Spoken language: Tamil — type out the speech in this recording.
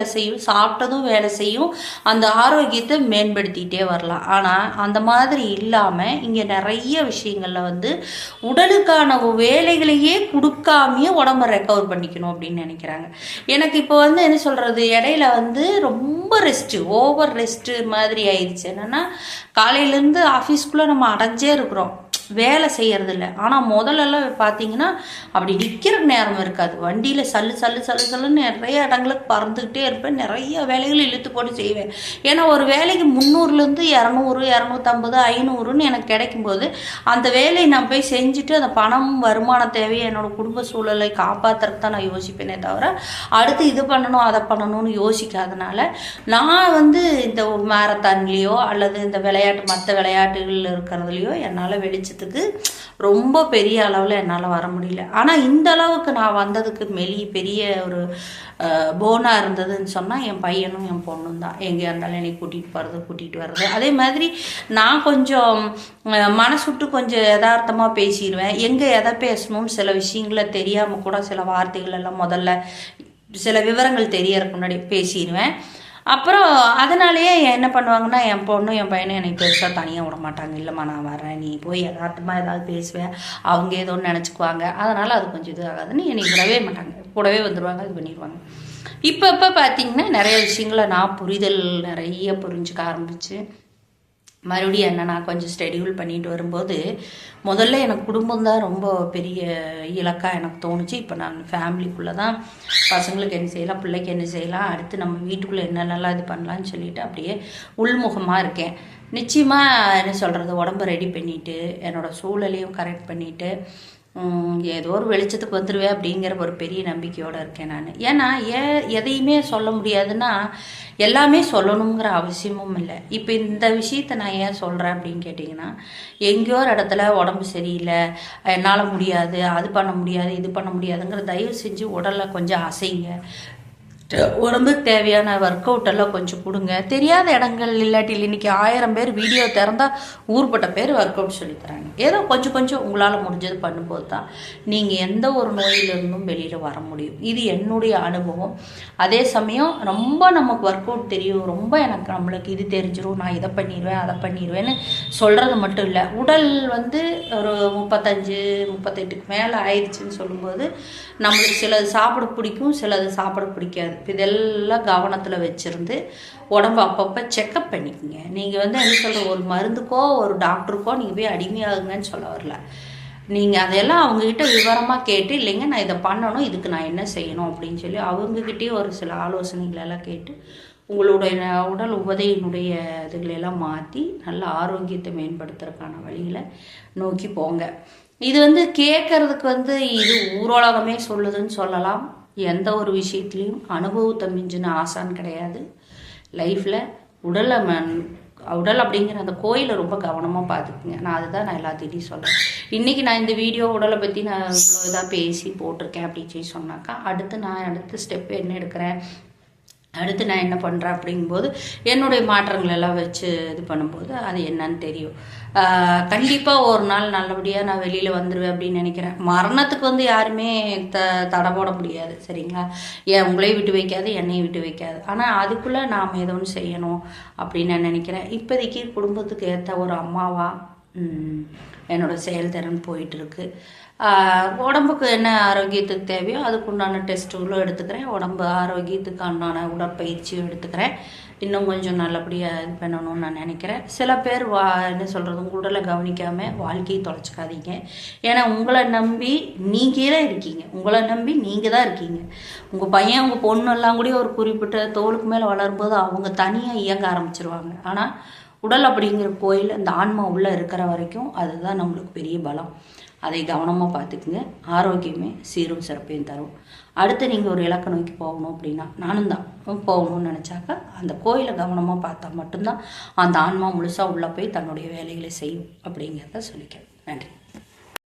வேலை செய்யும் சாப்பிட்டதும் வேலை செய்யும் அந்த ஆரோக்கியத்தை மேம்படுத்திகிட்டே வரலாம். ஆனால் அந்த மாதிரி இல்லாமல் இங்கே நிறைய விஷயங்களில் வந்து உடலுக்கான வேலைகளையே கொடுக்காமையே உடம்ப ரெக்கவர் பண்ணிக்கணும் அப்படின்னு நினைக்கிறாங்க. எனக்கு இப்போ வந்து என்ன சொல்கிறது இடையில வந்து ரொம்ப ரெஸ்ட்டு ஓவர் ரெஸ்ட்டு மாதிரி ஆயிடுச்சு. என்னென்னா காலையிலேருந்து ஆஃபீஸ்க்குள்ளே நம்ம அடைஞ்சே இருக்கிறோம். வேலை செய்யறதில்ல. ஆனால் முதல்லலாம் பார்த்தீங்கன்னா அப்படி நிற்கிற நேரம் இருக்காது. வண்டியில் சல்லு சல்லு சல்லு சல்லுன்னு நிறைய இடங்களுக்கு பறந்துக்கிட்டே இருப்பேன். நிறைய வேலைகள் இழுத்து போட்டு செய்வேன். ஏன்னா ஒரு வேலைக்கு முந்நூறுலேருந்து இரநூறு இரநூத்தம்பது ஐநூறுன்னு எனக்கு கிடைக்கும்போது அந்த வேலையை நான் போய் செஞ்சுட்டு அந்த பணம் வருமான தேவையை என்னோடய குடும்ப சூழலை காப்பாற்றுறதுக்கு தான் நான் யோசிப்பேனே தவிர அடுத்து இது பண்ணணும் அதை பண்ணணும்னு யோசிக்காதனால நான் வந்து இந்த மேரத்தான்லேயோ அல்லது இந்த விளையாட்டு மற்ற விளையாட்டுகள் இருக்கிறதுலையோ என்னால் விஷயத்துக்கு ரொம்ப பெரிய அளவில் என்னால் வர முடியல. ஆனால் இந்த அளவுக்கு நான் வந்ததுக்கு மெலி பெரிய ஒரு போனாக இருந்ததுன்னு சொன்னால் என் பையனும் என் பொண்ணும் தான். எங்கேயா இருந்தாலும் என்னை கூட்டிகிட்டு போகிறது கூட்டிகிட்டு வர்றது. அதே மாதிரி நான் கொஞ்சம் மனசுட்டு கொஞ்சம் யதார்த்தமாக பேசிடுவேன் எங்கே எதை பேசணும்னு சில விஷயங்கள தெரியாமல் கூட சில வார்த்தைகள் எல்லாம் முதல்ல சில விவரங்கள் தெரியறதுக்கு முன்னாடி பேசிடுவேன் அப்புறம் அதனாலேயே என்ன பண்ணுவாங்கன்னா என் பொண்ணும் என் பையனும் எனக்கு பெருசாக தனியாக விட மாட்டாங்க. இல்லைம்மா நான் வரேன் நீ போய் எதார்த்தமாக ஏதாவது பேசுவேன் அவங்க ஏதோ ஒன்று நினச்சிக்குவாங்க. அதனால் அது கொஞ்சம் இது ஆகாதுன்னு என்னை விடவே மாட்டாங்க. கூடவே வந்துடுவாங்க இது பண்ணிடுவாங்க இப்போ இப்போ பார்த்தீங்கன்னா நிறைய விஷயங்களை நான் புரிதல் நிறைய புரிஞ்சுக்க ஆரம்பிச்சு மறுபடியும் என்ன நான் கொஞ்சம் ஸ்டெடியூல் பண்ணிட்டு வரும்போது முதல்ல எனக்கு குடும்பம் தான் ரொம்ப பெரிய இலக்காக எனக்கு தோணுச்சு. இப்போ நான் ஃபேமிலிக்குள்ளே தான் பசங்களுக்கு என்ன செய்யலாம் பிள்ளைக்கு என்ன செய்யலாம் அடுத்து நம்ம வீட்டுக்குள்ளே என்னென்னலாம் இது பண்ணலான்னு சொல்லிட்டு அப்படியே உள்முகமாக இருக்கேன். நிச்சயமாக என்ன சொல்கிறது உடம்ப ரெடி பண்ணிவிட்டு என்னோடய சூழலையும் கரெக்ட் பண்ணிவிட்டு ஏதோ ஒரு வெளிச்சத்துக்கு வந்துடுவேன் அப்படிங்கிற ஒரு பெரிய நம்பிக்கையோடு இருக்கேன் நான். ஏன்னா ஏ எதையுமே சொல்ல முடியாதுன்னா எல்லாமே சொல்லணுங்கிற அவசியமும் இல்லை. இப்போ இந்த விஷயத்த நான் ஏன் சொல்கிறேன் அப்படின்னு கேட்டிங்கன்னா எங்கேயோ ஒரு இடத்துல உடம்பு சரியில்லை என்னால் முடியாது அது பண்ண முடியாது இது பண்ண முடியாதுங்கிற தயவு செஞ்சு உடலை கொஞ்சம் அசைங்க. உடம்புக்கு தேவையான ஒர்க் அவுட் எல்லாம் கொஞ்சம் கொடுங்க. தெரியாத இடங்கள் இல்லாட்டி இன்னைக்கு ஆயிரம் பேர் வீடியோ திறந்தால் ஊர்பட்ட பேர் ஒர்க் அவுட் சொல்லி தராங்க. ஏதோ கொஞ்சம் கொஞ்சம் உங்களால் முடிஞ்சது பண்ணும்போது தான் நீங்கள் எந்த ஒரு நோயிலிருந்தும் வெளியில் வர முடியும். இது என்னுடைய அனுபவம். அதே சமயம் ரொம்ப நமக்கு ஒர்க் அவுட் தெரியும். ரொம்ப எனக்கு நம்மளுக்கு இது தெரிஞ்சிடும் நான் இதை பண்ணிடுவேன் அதை பண்ணிடுவேன்னு சொல்கிறது மட்டும் இல்லை. உடல் வந்து ஒரு முப்பத்தஞ்சு முப்பத்தெட்டுக்கு மேலே ஆயிடுச்சுன்னு சொல்லும்போது நம்மளுக்கு சிலது சாப்பிட பிடிக்கும் சிலது சாப்பிட பிடிக்காது. இதெல்லாம் கவனத்தில் வச்சுருந்து உடம்பு அப்பப்போ செக்கப் பண்ணிக்கோங்க. நீங்கள் வந்து என்ன சொல்கிற ஒரு மருந்துக்கோ ஒரு டாக்டருக்கோ நீங்கள் போய் அடிமையாகுங்கன்னு சொல்ல வரல. நீங்கள் அதையெல்லாம் அவங்கக்கிட்ட விவரமாக கேட்டு இல்லைங்க நான் இதை பண்ணணும் இதுக்கு நான் என்ன செய்யணும் அப்படின்னு சொல்லி அவங்கக்கிட்டே ஒரு சில ஆலோசனைகளெல்லாம் கேட்டு உங்களுடைய உடல் உபதையினுடைய இதுகளெல்லாம் மாற்றி நல்ல ஆரோக்கியத்தை மேம்படுத்துறதுக்கான வழிகளை நோக்கி போங்க. இது வந்து கேட்கறதுக்கு வந்து இது ஊரோலகமே சொல்லுதுன்னு சொல்லலாம். எந்த ஒரு விஷயத்துலையும் அனுபவத்தை மிஞ்சின ஆசான் கிடையாது. லைஃப்பில் உடலை மன் உடல் அப்படிங்கிற அந்த கோயிலை ரொம்ப கவனமாக பார்த்துக்குங்க. நான் அதுதான் நான் எல்லாத்திட்டையும் சொல்கிறேன் இன்றைக்கி நான் இந்த வீடியோ உடலை பற்றி நான் இவ்வளோ இதாக பேசி போட்டிருக்கேன் அப்படின்னு சொல்லி சொன்னாக்கா அடுத்து நான் அடுத்த ஸ்டெப் என்ன எடுக்கிறேன்? அடுத்து நான் என்ன பண்ணுறேன் அப்படிங்கும்போது என்னுடைய மாற்றங்கள் எல்லாம் வச்சு இது பண்ணும்போது அது என்னன்னு தெரியும். கண்டிப்பாக ஒரு நாள் நல்லபடியாக நான் வெளியில் வந்துடுவேன் அப்படின்னு நினைக்கிறேன். மரணத்துக்கு வந்து யாருமே த தடை போட முடியாது சரிங்களா? ஏன் உங்களையும் விட்டு வைக்காது என்னையும் விட்டு வைக்காது. ஆனால் அதுக்குள்ளே நாம் ஏதோ ஒன்று செய்யணும் அப்படின்னு நான் நினைக்கிறேன். இப்போதைக்கு குடும்பத்துக்கு ஏற்ற ஒரு அம்மாவா என்னோட செயல்திறன் போயிட்டு இருக்கு உடம்புக்கு என்ன ஆரோக்கியத்துக்கு தேவையோ அதுக்குண்டான டெஸ்ட்டுகளும் எடுத்துக்கிறேன். உடம்பு ஆரோக்கியத்துக்கு உண்டான உடற்பயிற்சியும் எடுத்துக்கிறேன். இன்னும் கொஞ்சம் நல்லபடியாக இது பண்ணணும்னு நான் நினைக்கிறேன். சில பேர் வா என்ன சொல்கிறது உங்களை உடலை கவனிக்காமல் வாழ்க்கையை தொலைச்சிக்காதீங்க. ஏன்னா உங்களை நம்பி நீங்கள் தான் இருக்கீங்க. உங்களை நம்பி நீங்கள் தான் இருக்கீங்க. உங்கள் பையன் உங்கள் பொண்ணு எல்லாம் கூட ஒரு குறிப்பிட்ட தோலுக்கு மேலே வளரும்போது அவங்க தனியாக இயங்க ஆரம்பிச்சிருவாங்க. ஆனால் உடல் அப்படிங்கிற கோயில் அந்த ஆன்மா உள்ளே இருக்கிற வரைக்கும் அதுதான் நம்மளுக்கு பெரிய பலம். அதை கவனமாக பார்த்துக்குங்க. ஆரோக்கியமே சீரும் சிறப்பையும் தரும். அடுத்து நீங்கள் ஒரு இலக்கை நோக்கி போகணும் அப்படின்னா நானும் தான் போகணும்னு நினச்சாக்கா அந்த கோயிலை கவனமாக பார்த்தா மட்டும்தான் அந்த ஆன்மா முழுசாக உள்ளே போய் தன்னுடைய வேலைகளை செய்யும் அப்படிங்கிறத சொல்லிக்கிறேன். நன்றி.